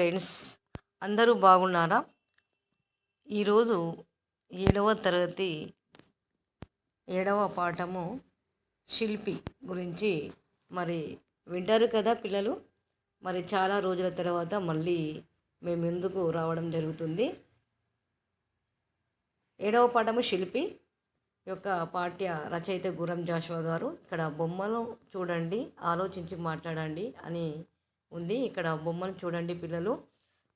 Friends అందరూ బాగున్నారా? ఈరోజు ఏడవ తరగతి ఏడవ పాఠము శిల్పి గురించి మరి వింటారు కదా పిల్లలు? మరి చాలా రోజుల తర్వాత మళ్ళీ మేము ఎందుకు రావడం జరుగుతుంది? ఏడవ పాఠము శిల్పి యొక్క పాఠ్య రచయిత గురం జాషువా గారు ఇక్కడ బొమ్మలు చూడండి ఆలోచించి మాట్లాడండి అని ఉంది. ఇక్కడ బొమ్మలు చూడండి పిల్లలు.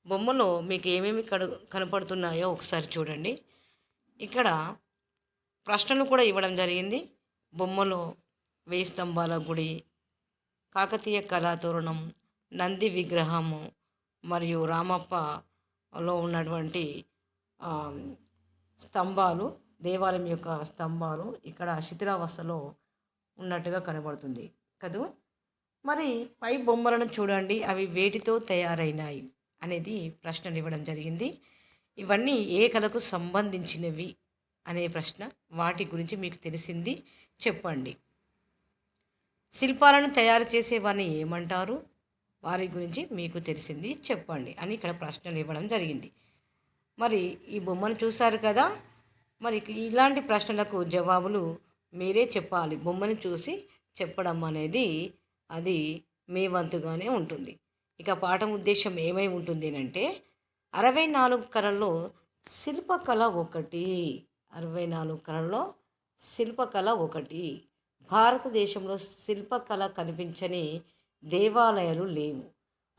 బొమ్మలో మీకు ఏమేమి కడు కనపడుతున్నాయో ఒకసారి చూడండి. ఇక్కడ ప్రశ్నలు కూడా ఇవ్వడం జరిగింది. బొమ్మలో వేయి స్తంభాల గుడి కాకతీయ కళాతోరణం నంది విగ్రహము మరియు రామప్పలో ఉన్నటువంటి స్తంభాలు దేవాలయం యొక్క స్తంభాలు ఇక్కడ శిథిలావస్థలో ఉన్నట్టుగా కనబడుతుంది. కదూ? మరి పై బొమ్మలను చూడండి అవి వేటితో తయారైనాయి అనేది ప్రశ్నలు ఇవ్వడం జరిగింది. ఇవన్నీ ఏ కళకు సంబంధించినవి అనే ప్రశ్న వాటి గురించి మీకు తెలిసింది. చెప్పండి. శిల్పాలను తయారు చేసే వారిని ఏమంటారు? వారి గురించి మీకు తెలిసింది. చెప్పండి అని ఇక్కడ ప్రశ్నలు ఇవ్వడం జరిగింది. మరి ఈ బొమ్మను చూశారు కదా? మరి ఇలాంటి ప్రశ్నలకు జవాబులు మీరే చెప్పాలి. బొమ్మను చూసి చెప్పడం అనేది అది మీ వంతుగానే ఉంటుంది. ఇక పాఠం ఉద్దేశం ఏమై ఉంటుంది అంటే అరవై నాలుగు కళల్లో శిల్పకళ ఒకటి. అరవై నాలుగు కళల్లో శిల్పకళ ఒకటి. భారతదేశంలో శిల్పకళ కనిపించని దేవాలయాలు లేవు.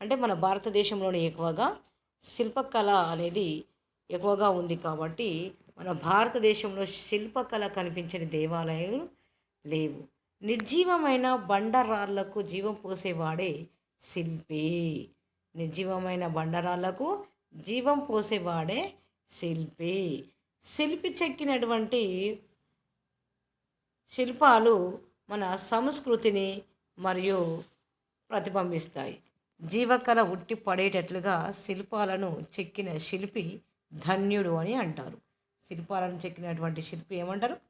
అంటే మన భారతదేశంలోనే ఎక్కువగా శిల్పకళ అనేది ఎక్కువగా ఉంది కాబట్టి మన భారతదేశంలో శిల్పకళ కనిపించని దేవాలయాలు లేవు. నిర్జీవమైన బండరాళ్ళకు జీవం పోసేవాడే శిల్పి. నిర్జీవమైన బండరాళ్ళకు జీవం పోసేవాడే శిల్పి. శిల్పి చెక్కినటువంటి శిల్పాలు మన సంస్కృతిని మరియు ప్రతిబింబిస్తాయి. జీవకళ ఉట్టి పడేటట్లుగా శిల్పాలను చెక్కిన శిల్పి ధన్యుడు అని అంటారు. శిల్పాలను చెక్కినటువంటి శిల్పి ఏమంటారు?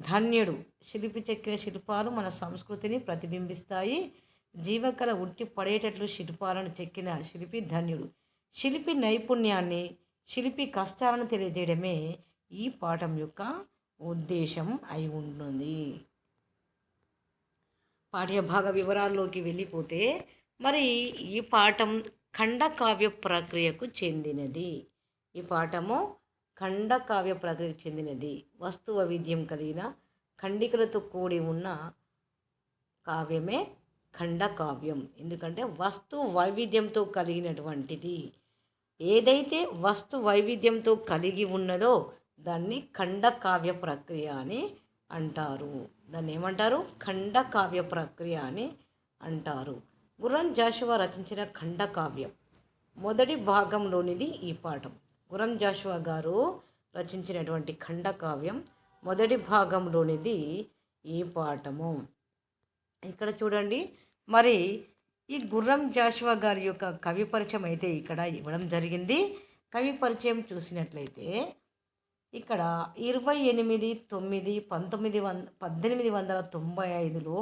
ధన్యుడు. శిల్పి చెక్కిన శిల్పాలు మన సంస్కృతిని ప్రతిబింబిస్తాయి. జీవకళ ఉట్టి పడేటట్లు శిల్పాలను చెక్కిన శిల్పి ధన్యుడు. శిల్పి నైపుణ్యాన్ని శిల్పి కష్టాలను తెలియజేయడమే ఈ పాఠం యొక్క ఉద్దేశం అయి ఉంటుంది. పాఠ్యభాగ వివరాల్లోకి వెళ్ళిపోతే మరి ఈ పాఠం ఖండకావ్య ప్రక్రియకు చెందినది. ఈ పాఠము ఖండకావ్య ప్రక్రియకు చెందినది. వస్తు వైవిధ్యం కలిగిన ఖండికలతో కూడి ఉన్న కావ్యమే ఖండకావ్యం. ఎందుకంటే వస్తు వైవిధ్యంతో కలిగినటువంటిది. ఏదైతే వస్తు వైవిధ్యంతో కలిగి ఉన్నదో దాన్ని ఖండకావ్య ప్రక్రియ అని అంటారు. దాన్ని ఏమంటారు? ఖండకావ్య ప్రక్రియ అని అంటారు. గుర్రం జాషువా రచించిన ఖండకావ్యం. మొదటి భాగంలోనిది ఈ పాఠం. గురం జాషువా గారు రచించినటువంటి ఖండకావ్యం మొదటి భాగంలోనిది ఈ పాఠము. ఇక్కడ చూడండి మరి ఈ గుర్రం జాషువా గారి యొక్క కవి పరిచయం అయితే ఇక్కడ ఇవ్వడం జరిగింది. కవి పరిచయం చూసినట్లయితే ఇక్కడ ఇరవై ఎనిమిది తొమ్మిది పంతొమ్మిది వంద పద్దెనిమిది వందల తొంభై ఐదులో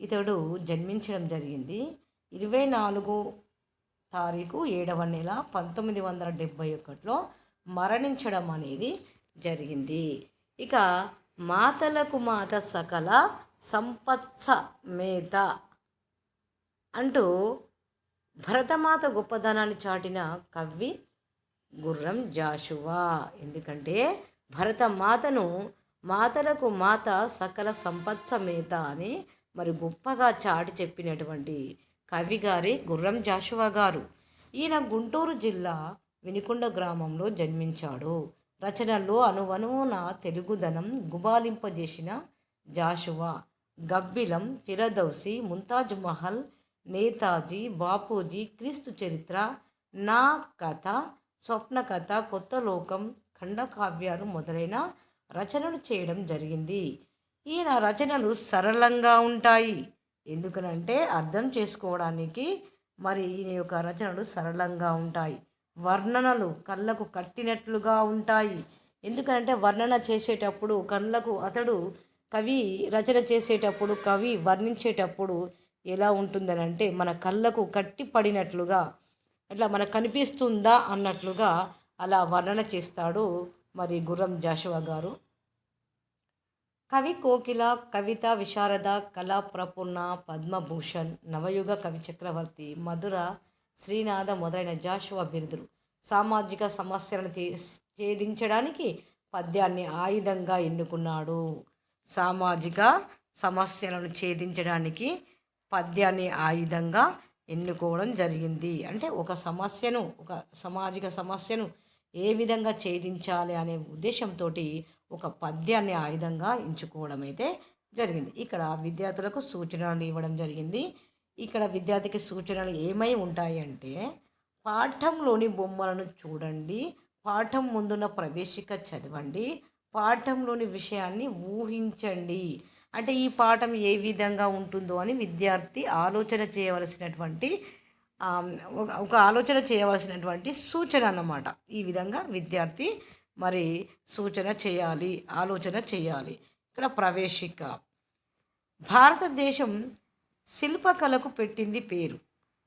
ఇతడు జన్మించడం జరిగింది. ఇరవై నాలుగు తారీఖు ఏడవ నెల పంతొమ్మిది వందల డెబ్భై ఒకటిలో మరణించడం అనేది జరిగింది. ఇక మాతలకు మాత సకల సంపత్స మేత అంటూ భరతమాత గొప్పదనాన్ని చాటిన కవి గుర్రం జాషువా. ఎందుకంటే భరతమాతను మాతలకు మాత సకల సంపత్స మేత అని మరి గొప్పగా చాటి చెప్పినటువంటి కవి గారి గుర్రం జాషువా గారు. ఈయన గుంటూరు జిల్లా వినికొండ గ్రామంలో జన్మించాడు. రచనల్లో అనువనువున తెలుగుదనం గుబాలింపజేసిన జాషువా గబ్బిలం ఫిరదౌసి ముంతాజ్ మహల్ నేతాజీ బాపూజీ క్రీస్తు చరిత్ర నా కథ స్వప్న కథ కొత్త లోకం ఖండకావ్యాలు మొదలైన రచనలు చేయడం జరిగింది. ఈయన రచనలు సరళంగా ఉంటాయి. ఎందుకనంటే అర్థం చేసుకోవడానికి మరి ఈయన యొక్క రచనలు సరళంగా ఉంటాయి. వర్ణనలు కళ్ళకు కట్టినట్లుగా ఉంటాయి. ఎందుకనంటే వర్ణన చేసేటప్పుడు కళ్ళకు అతడు కవి రచన చేసేటప్పుడు కవి వర్ణించేటప్పుడు ఎలా ఉంటుందని అంటే మన కళ్ళకు కట్టి పడినట్లుగా ఇట్లా మనకు కనిపిస్తుందా అన్నట్లుగా అలా వర్ణన చేస్తాడు మరి గుర్రం జాషువా గారు. కవి కోకిల కవిత విశారద కళా ప్రపూర్ణ పద్మభూషణ్ నవయుగ కవి చక్రవర్తి మధుర శ్రీనాథ మొదలైన జాషువా బిరుదులు సామాజిక సమస్యలను ఛేదించడానికి పద్యాన్ని ఆయుధంగా ఎన్నుకున్నాడు. సామాజిక సమస్యలను ఛేదించడానికి పద్యాన్ని ఆయుధంగా ఎన్నుకోవడం జరిగింది. అంటే ఒక సమస్యను ఒక సామాజిక సమస్యను ఏ విధంగా ఛేదించాలి అనే ఉద్దేశంతో ఒక పద్యాన్ని ఆయుధంగా ఎంచుకోవడం అయితే జరిగింది. ఇక్కడ విద్యార్థులకు సూచనలు ఇవ్వడం జరిగింది. ఇక్కడ విద్యార్థికి సూచనలు ఏమై ఉంటాయంటే పాఠంలోని బొమ్మలను చూడండి పాఠం ముందున్న ప్రవేశిక చదవండి పాఠంలోని విషయాన్ని ఊహించండి. అంటే ఈ పాఠం ఏ విధంగా ఉంటుందో అని విద్యార్థి ఆలోచన చేయవలసినటువంటి ఒక ఆలోచన చేయవలసినటువంటి సూచన అన్నమాట. ఈ విధంగా విద్యార్థి మరి సూచన చేయాలి ఆలోచన చేయాలి. ఇక్కడ ప్రవేశిక. భారతదేశం శిల్పకళకు పెట్టింది పేరు.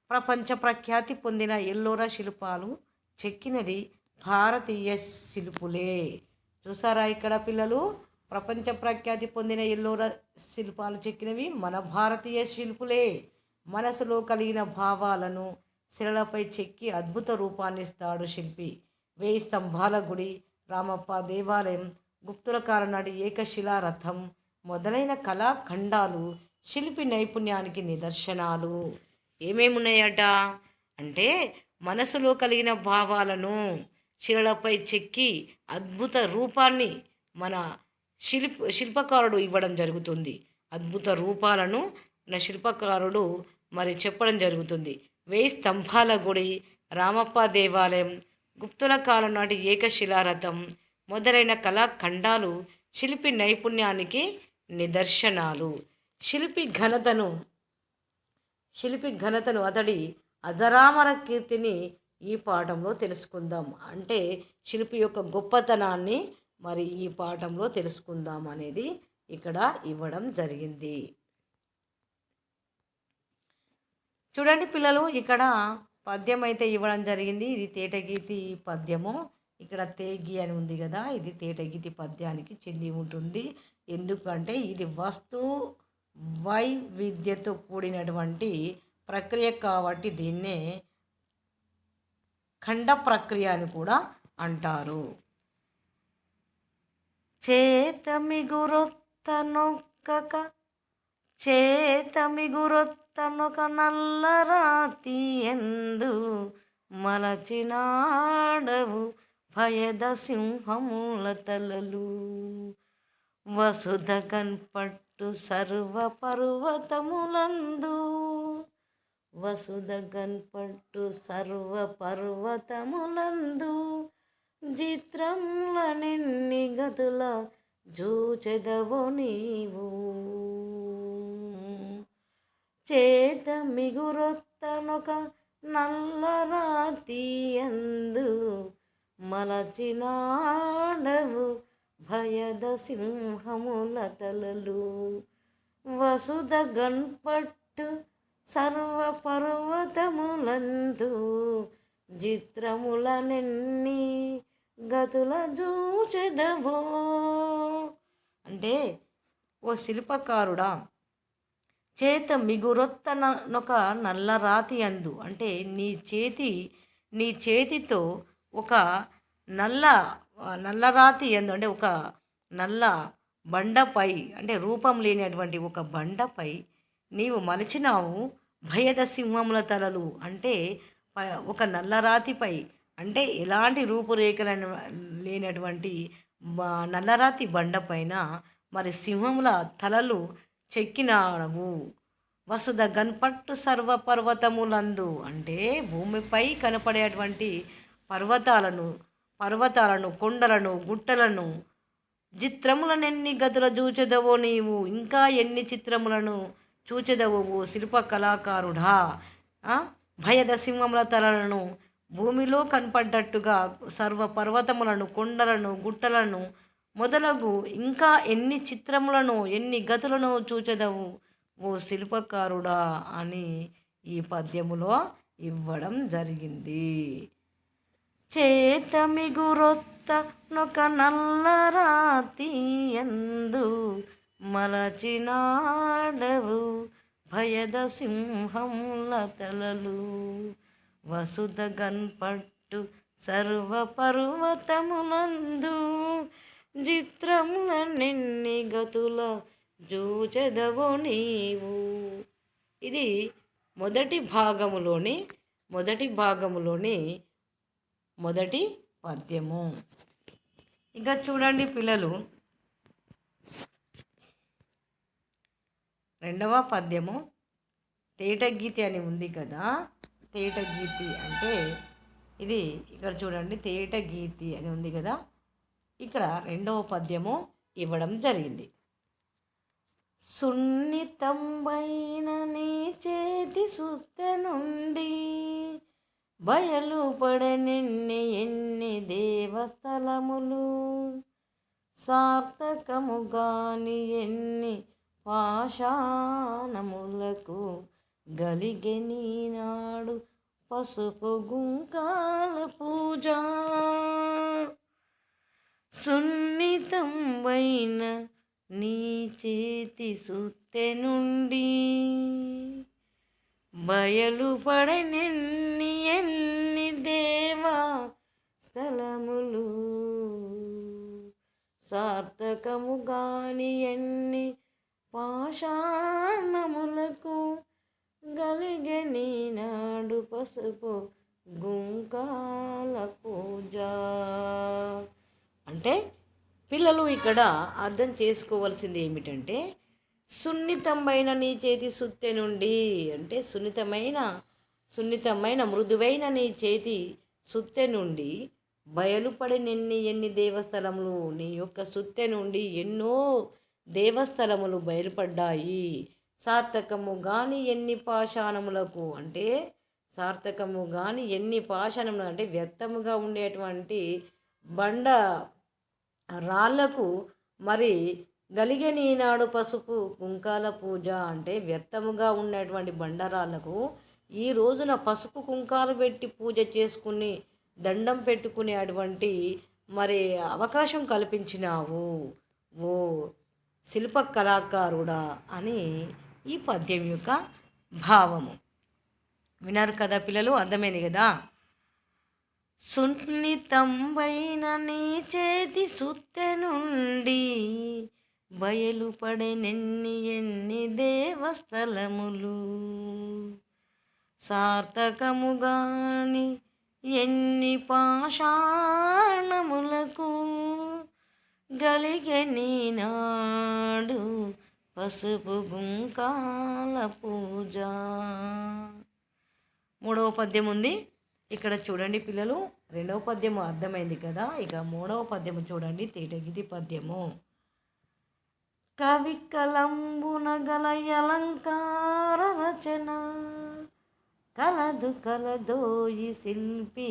ప్రపంచ ప్రఖ్యాతి పొందిన ఎల్లోరా శిల్పాలు చెక్కినది భారతీయ శిల్పులే. చూసారా ఇక్కడ పిల్లలు? ప్రపంచ ప్రఖ్యాతి పొందిన ఎల్లోరా శిల్పాలు చెక్కినవి మన భారతీయ శిల్పులే. మనసులో కలిగిన భావాలను శిలలపై చెక్కి అద్భుత రూపాన్నిస్తాడు శిల్పి. వేయి స్తంభాల గుడి రామప్ప దేవాలయం గుప్తుల కాలనాటి ఏకశిలా రథం మొదలైన కళాఖండాలు శిల్పి నైపుణ్యానికి నిదర్శనాలు. ఏమేమి ఉన్నాయట అంటే మనసులో కలిగిన భావాలను శిలలపై చెక్కి అద్భుత రూపాన్ని మన శిల్ప శిల్పకారుడు ఇవ్వడం జరుగుతుంది. అద్భుత రూపాలను నా శిల్పకారుడు మరి చెప్పడం జరుగుతుంది. వేయి స్తంభాల గుడి రామప్ప దేవాలయం గుప్తుల కాలం నాటి ఏకశిలారథం మొదలైన కళాఖండాలు శిల్పి నైపుణ్యానికి నిదర్శనాలు. శిల్పి ఘనతను శిల్పి ఘనతను అతడి అజరామర కీర్తిని ఈ పాఠంలో తెలుసుకుందాం. అంటే శిల్పి యొక్క గొప్పతనాన్ని మరి ఈ పాఠంలో తెలుసుకుందాం అనేది ఇక్కడ ఇవ్వడం జరిగింది. చూడండి పిల్లలు ఇక్కడ పద్యం అయితే ఇవ్వడం జరిగింది. ఇది తేటగీతి పద్యము. ఇక్కడ తేగి అని ఉంది కదా ఇది తేటగీతి పద్యానికి చెంది ఉంటుంది. ఎందుకంటే ఇది వస్తు వైవిధ్యతో కూడినటువంటి ప్రక్రియ కాబట్టి దీన్నే ఖండ ప్రక్రియ అని కూడా అంటారు. చేతమిగురొత్త నొక్కక చేతమిగురొత్తనొక నల్లరాతి ఎందు మలచినాడవు భయద సింహముల తలలు. వసుధ కన్పట్టు సర్వ పర్వతములందు. వసుధ కన్పట్టు సర్వ పర్వతములందు. చిత్రంల నిన్ని గతుల జూచెదవు నీవు. చేత మిగురొత్తనొక నల్లరాతి అందు మలచినాడవు భయద సింహముల తలలు. వసుధ గన్పట్టు సర్వ పర్వతములందు చిత్రముల నిన్ని గతుల చూచెదవో అంటే ఓ శిల్పకారుడా చేత మిగురొత్తనొక నల్లరాతి అందు. అంటే నీ చేతి నీ చేతితో ఒక నల్ల నల్లరాతి ఎందు అంటే ఒక నల్ల బండపై అంటే రూపం లేనటువంటి ఒక బండపై నీవు మలిచినావు భయద సింహముల తలలు. అంటే ఒక నల్లరాతిపై అంటే ఎలాంటి రూపురేఖల లేనటువంటి నల్లరాతి బండపైన మరి సింహముల తలలు చెక్కినాడవు వసుధ గన్పట్టు సర్వ పర్వతములందు అంటే భూమిపై కనపడేటువంటి పర్వతాలను పర్వతాలను కొండలను గుట్టలను చిత్రములనెన్ని గదుల చూచెదవో నీవు ఇంకా ఎన్ని చిత్రములను చూచెదవు శిల్ప కళాకారుడా. భయద సింహముల తలలను భూమిలో కనపడ్డట్టుగా సర్వ పర్వతములను కొండలను గుట్టలను మొదలగు ఇంకా ఎన్ని చిత్రములను ఎన్ని గతులను చూచెదవు? ఓ శిల్పకారుడా అని ఈ పద్యములో ఇవ్వడం జరిగింది. చేతమిగురొత్త నొక నల్లరాతి ఎందు మలచినాడవు భయద సింహంల తలలు. వసుధ గన్పట్టు సర్వ పర్వతములందు చిత్రముల నిన్ని గతుల జూచెదవు నీవు. ఇది మొదటి భాగములోని మొదటి భాగములోని మొదటి పద్యము. ఇంకా చూడండి పిల్లలు. రెండవ పద్యము. తేటగీతి అని ఉంది కదా. తేటగీతి అంటే ఇది ఇక్కడ చూడండి తేటగీతి అని ఉంది కదా. ఇక్కడ రెండవ పద్యము ఇవ్వడం జరిగింది. సున్నితంబైన నీ చేతి సుత్త నుండి బయలు పడనిన్ని ఎన్ని దేవస్థలములు? సార్థకముగాని ఎన్ని పాషాణములకు గలిగె పసుపు గుంకాల పూజ సున్నితంబైన నీ చేతి సుత్తె నుండి బయలుపడనెన్ని ఎన్ని దేవా స్థలములు? సార్థకము గాని ఎన్ని పాషాణములకు గలిగని నాడు పసుపు గుంకాల పూజ. అంటే పిల్లలు ఇక్కడ అర్థం చేసుకోవాల్సింది ఏమిటంటే సున్నితమైన నీ చేతి సుత్తె నుండి అంటే సున్నితమైన సున్నితమైన మృదువైన నీ చేతి సుత్తె నుండి బయలుపడినెన్ని ఎన్ని దేవస్థలములు నీ యొక్క సుత్తె నుండి ఎన్నో దేవస్థలములు బయలుపడ్డాయి. సార్థకము గాని ఎన్ని పాషాణములకు అంటే సార్థకము గాని ఎన్ని పాషాణములు అంటే వ్యర్థముగా ఉండేటువంటి బండ రాళ్ళకు మరి గలిగని ఈనాడు పసుపు కుంకాల పూజ అంటే వ్యర్థముగా ఉన్నటువంటి బండరాళ్ళకు ఈ రోజున పసుపు కుంకాలు పెట్టి పూజ చేసుకుని దండం పెట్టుకునేటువంటి మరి అవకాశం కల్పించినావు. ఓ శిల్ప కళాకారుడా అని ఈ పద్యం యొక్క భావము. విన్నారు కదా పిల్లలు అర్థమైంది కదా? సున్నితంబైన నీ చేతి సుత్తె నుండి బయలుపడెనెన్ని ఎన్ని దేవస్థలములు. సార్థకముగాని ఎన్ని పాషాణములకు గలిగె నాడు పసుపు గుంకాల పూజ. మూడవ పద్యం ఉంది ఇక్కడ చూడండి పిల్లలు రెండవ పద్యము అర్థమైంది కదా. ఇక మూడవ పద్యము చూడండి తేటగిది పద్యము. కవి కలంబున గల అలంకార రచన కలదు కలదోయి శిల్పి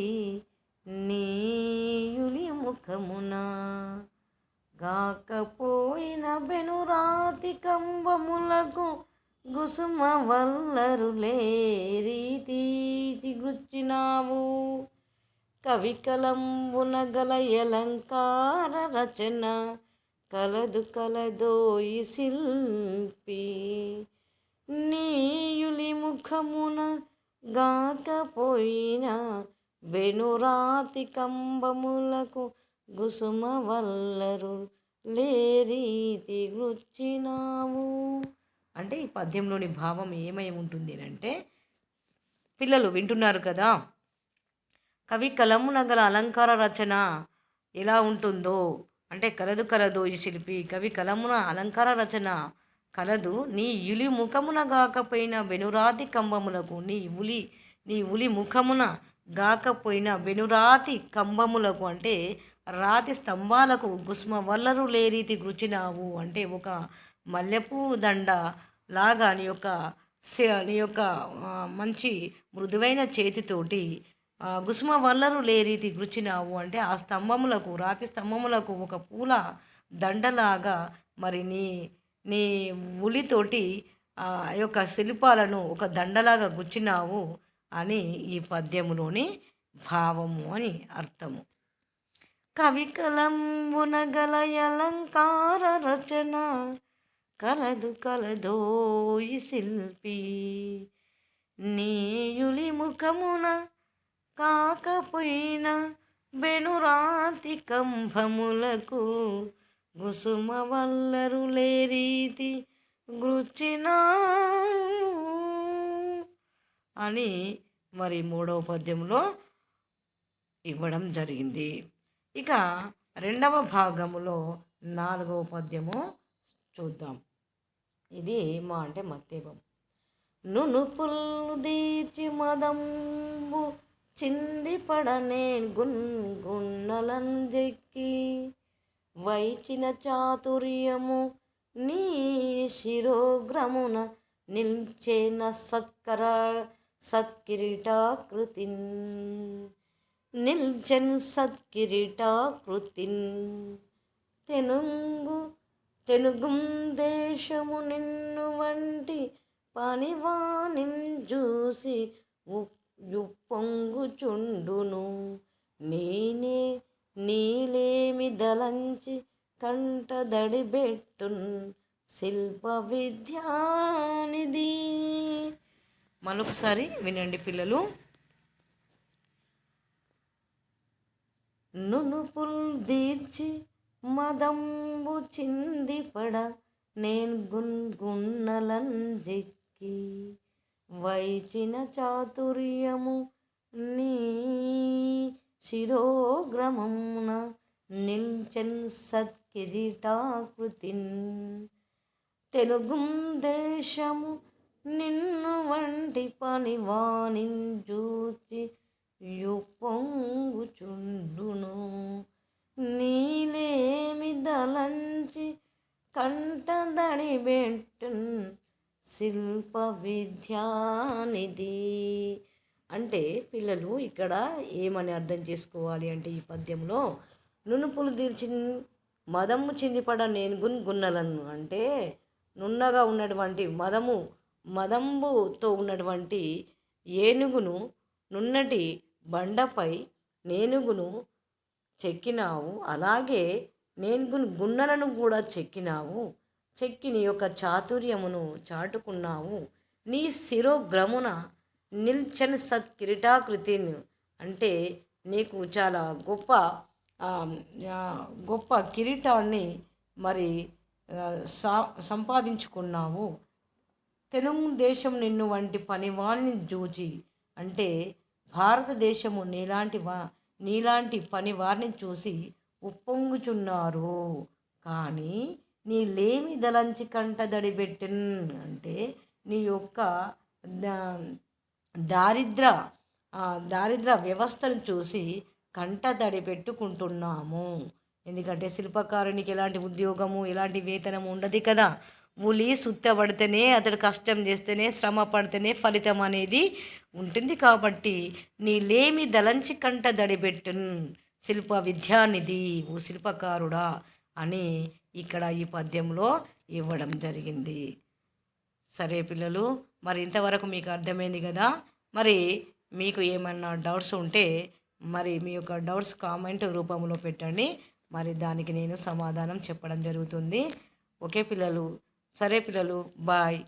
నీయులి ముఖమున. గాకపోయిన బెనురాతి కంబములకు గుసుమ వల్లరులే రీతి గుచ్చినావు కవికలంబున గల అలంకార రచన కలదు కలదోయి శిల్పి. నీయులి ముఖమున గాకపోయిన వెనురాతి కంబములకు గుసుమ వల్లరు లేరీతి గుచ్చినావు అంటే ఈ పద్యంలోని భావం ఏమై ఉంటుంది అంటే పిల్లలు వింటున్నారు కదా కవి కలమున గల అలంకార రచన ఎలా ఉంటుందో అంటే కలదు కలదు ఈ శిల్పి కవి కలమున అలంకార రచన కలదు నీ ఉలి ముఖమున గాకపోయిన వెనురాతి కంబములకు నీ ఉలి నీ ఉలి ముఖమున గాకపోయిన వెనురాతి కంబములకు అంటే రాతి స్తంభాలకు గుస్మ వల్లరు లేరీతి గుచ్చినావు అంటే ఒక మల్లెపూ దండ లాగా నీ యొక్క సే- నీ యొక్క మంచి మృదువైన చేతితోటి గుసుమ వల్లరు లేరీతి గుచ్చినావు అంటే ఆ స్తంభములకు రాతి స్తంభములకు ఒక పూల దండలాగా మరి నీ నీ ఉలితోటి ఆ యొక్క శిల్పాలను ఒక దండలాగా గుచ్చినావు అని ఈ పద్యములోని భావము అని అర్థము. కవికలంబునగల అలంకార రచన కలదు కలదోయి శిల్పి. నీయులి ముఖమున కాకపోయిన బెనురాతి కంభములకు గుసుమ వల్లరులే రీతి గృచిన అని మరి మూడవ పద్యంలో ఇవ్వడం జరిగింది. ఇక రెండవ భాగములో నాలుగవ పద్యము చూద్దాం. ఇది మా అంటే మత్తేపం. నునుపుల్ దీచి మదంబు చింది పడనే గున్ జెక్కి. వైచిన చాతుర్యము నీ శిరోగ్రమున నిల్చేన సత్కర సత్కిరీటాకృతిన్. నిల్చన్ సత్కిరీటాకృతిన్. తెనుంగు తెలుగుం దేశము నిన్ను వంటి పనివాణిం చూసి ఉప్పొంగుచుండును నేనే నీలేమి దలంచి కంటదడి బెట్టున్ శిల్ప విద్యానిది మరొకసారి వినండి పిల్లలు. నునుపుల్ దీర్చి మదం చింది పడ నేను గున్గున్నలంజెక్కి వైచిన చాతుర్యము నీ శిరోగ్రమమున నిల్చన్ సత్కిరీటాకృతిన్ తెలుగు దేశము నిన్ను వంటి పని వాణి చూచి యుపొంగుచుండును నీలేమి దలంచి కంటదడి బెట్టున్ శిల్ప విద్యానిధి అంటే పిల్లలు ఇక్కడ ఏమని అర్థం చేసుకోవాలి అంటే ఈ పద్యంలో? నునుపులు తీర్చిన మదము చిందిపడ నేను గున్ గున్నలను. అంటే నున్నగా ఉన్నటువంటి మదము మదంబుతో ఉన్నటువంటి ఏనుగును నున్నటి బండపై నేనుగును చెక్కినావు అలాగే నేను గున్నలను కూడా చెక్కినావు. చెక్కి నీ యొక్క చాతుర్యమును చాటుకున్నావు. నీ శిరోగ్రమున నిల్చన్ సత్ కిరీటాకృతిని అంటే నీకు చాలా గొప్ప గొప్ప కిరీటాన్ని మరి సా సంపాదించుకున్నావు. తెలుగు దేశం నిన్ను వంటి పనివాణ్ణి జూచి అంటే భారతదేశము నీలాంటి వా నీలాంటి పని వారిని చూసి ఉప్పొంగుచున్నారు. కానీ నీ లేమి దలంచి కంటదడి దడిబెట్టిన్ అంటే నీ యొక్క దారిద్ర దారిద్ర వ్యవస్థను చూసి కంటతడి పెట్టుకుంటున్నాము ఎందుకంటే శిల్పకారునికి ఎలాంటి ఉద్యోగము ఎలాంటి వేతనము ఉండదు కదా. ఉలి సుత్తబడితేనే అతడు కష్టం చేస్తేనే శ్రమ పడితేనే ఫలితం అనేది ఉంటుంది. కాబట్టి నీ లేమి దలంచి కంట దడిపెట్టున్ శిల్ప విద్యానిధి ఓ శిల్పకారుడా అని ఇక్కడ ఈ పద్యంలో ఇవ్వడం జరిగింది. సరే పిల్లలు మరి ఇంతవరకు మీకు అర్థమైంది కదా? మరి మీకు ఏమన్నా డౌట్స్ ఉంటే మరి మీ యొక్క డౌట్స్ కామెంట్ రూపంలో పెట్టండి. మరి దానికి నేను సమాధానం చెప్పడం జరుగుతుంది. ఓకే పిల్లలు సరే పిల్లలు బాయ్.